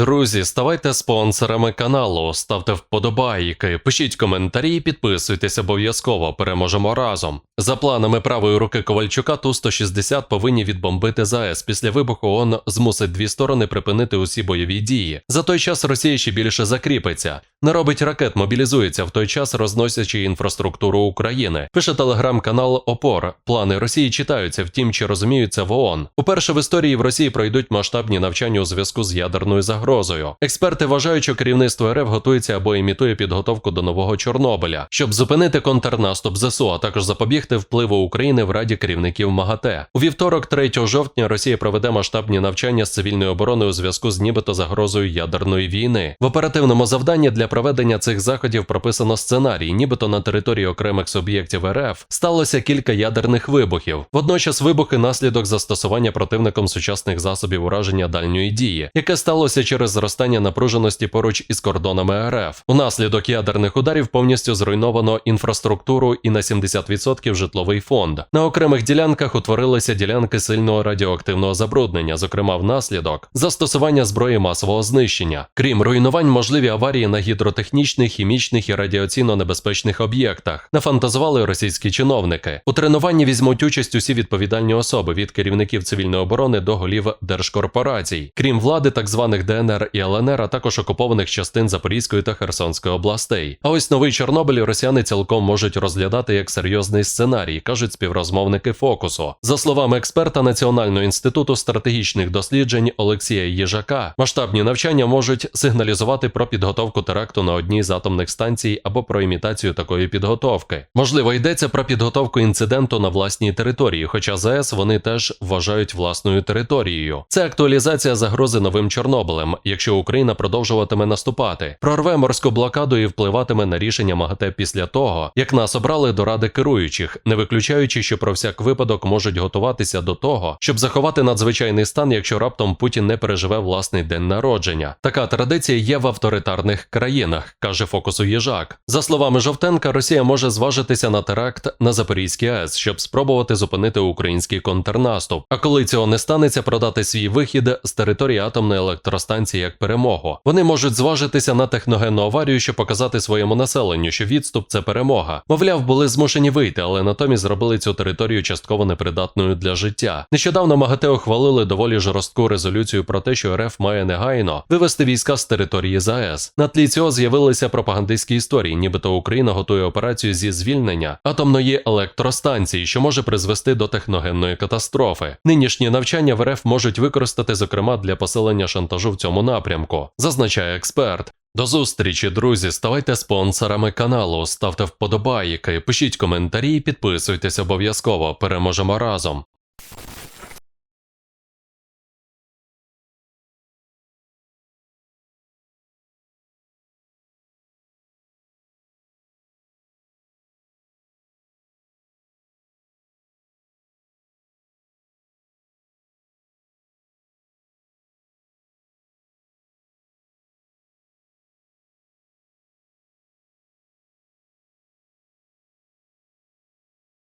Друзі, ставайте спонсорами каналу, ставте вподобайки, пишіть коментарі і підписуйтесь обов'язково. Переможемо разом. За планами правої руки Ковальчука Ту-160 повинні відбомбити ЗАЕС. Після вибуху ООН змусить дві сторони припинити усі бойові дії. За той час Росія ще більше закріпиться. Не робить ракет, мобілізується в той час, розносячи інфраструктуру України. Пише телеграм-канал Опор. Плани Росії читаються, втім, чи розуміються в ООН. Уперше в історії в Росії пройдуть масштабні навчання у зв'язку з ядерною загрозою. Експерти вважають, що керівництво РФ готується або імітує підготовку до нового Чорнобиля, щоб зупинити контрнаступ ЗСУ, а також запобігти впливу України в Раді керівників МАГАТЕ. У вівторок, 3 жовтня, Росія проведе масштабні навчання з цивільної оборони у зв'язку з нібито загрозою ядерної війни. В оперативному завданні для проведення цих заходів прописано сценарій, нібито на території окремих суб'єктів РФ сталося кілька ядерних вибухів. Водночас вибухи наслідок застосування противником сучасних засобів ураження дальньої дії, яке сталося через зростання напруженості поруч із кордонами РФ. Унаслідок ядерних ударів повністю зруйновано інфраструктуру і на 70% житловий фонд. На окремих ділянках утворилися ділянки сильного радіоактивного забруднення, зокрема внаслідок застосування зброї масового знищення. Крім руйнувань, можливі аварії на гідротехнічних, хімічних і радіаційно небезпечних об'єктах. Нафантазували російські чиновники. У тренуванні візьмуть участь усі відповідальні особи від керівників цивільної оборони до голів держкорпорацій, крім влади так званих ДНР і ЛНР, а також окупованих частин Запорізької та Херсонської областей. А ось новий Чорнобиль росіяни цілком можуть розглядати як серйозний сценарій, кажуть співрозмовники фокусу. За словами експерта Національного інституту стратегічних досліджень Олексія Їжака, масштабні навчання можуть сигналізувати про підготовку теракту на одній з атомних станцій або про імітацію такої підготовки. Можливо, йдеться про підготовку інциденту на власній території, хоча ЗАЕС вони теж вважають власною територією. Це актуалізація загрози новим Чорнобилем, якщо Україна продовжуватиме наступати, прорве морську блокаду і впливатиме на рішення МАГАТЕ після того, як нас обрали до ради керуючих, не виключаючи, що про всяк випадок можуть готуватися до того, щоб заховати надзвичайний стан, якщо раптом Путін не переживе власний день народження. Така традиція є в авторитарних країнах, каже фокусу їжак. За словами Жовтенка, Росія може зважитися на теракт на Запорізькій АЕС, щоб спробувати зупинити український контрнаступ. А коли цього не станеться, продати свій вихід з території атомної електростанції як перемогу. Вони можуть зважитися на техногенну аварію, щоб показати своєму населенню, що відступ це перемога. Мовляв, були змушені вийти, але натомість зробили цю територію частково непридатною для життя. Нещодавно МАГАТЕ ухвалили доволі жорстку резолюцію про те, що РФ має негайно вивести війська з території ЗАЕС. На тлі цього з'явилися пропагандистські історії, нібито Україна готує операцію зі звільнення атомної електростанції, що може призвести до техногенної катастрофи. Нинішні навчання в РФ можуть використати, зокрема, для посилення шантажу в цьому напрямку, зазначає експерт. До зустрічі, друзі. Ставайте спонсорами каналу, ставте вподобайки, пишіть коментарі і підписуйтесь обов'язково. Переможемо разом.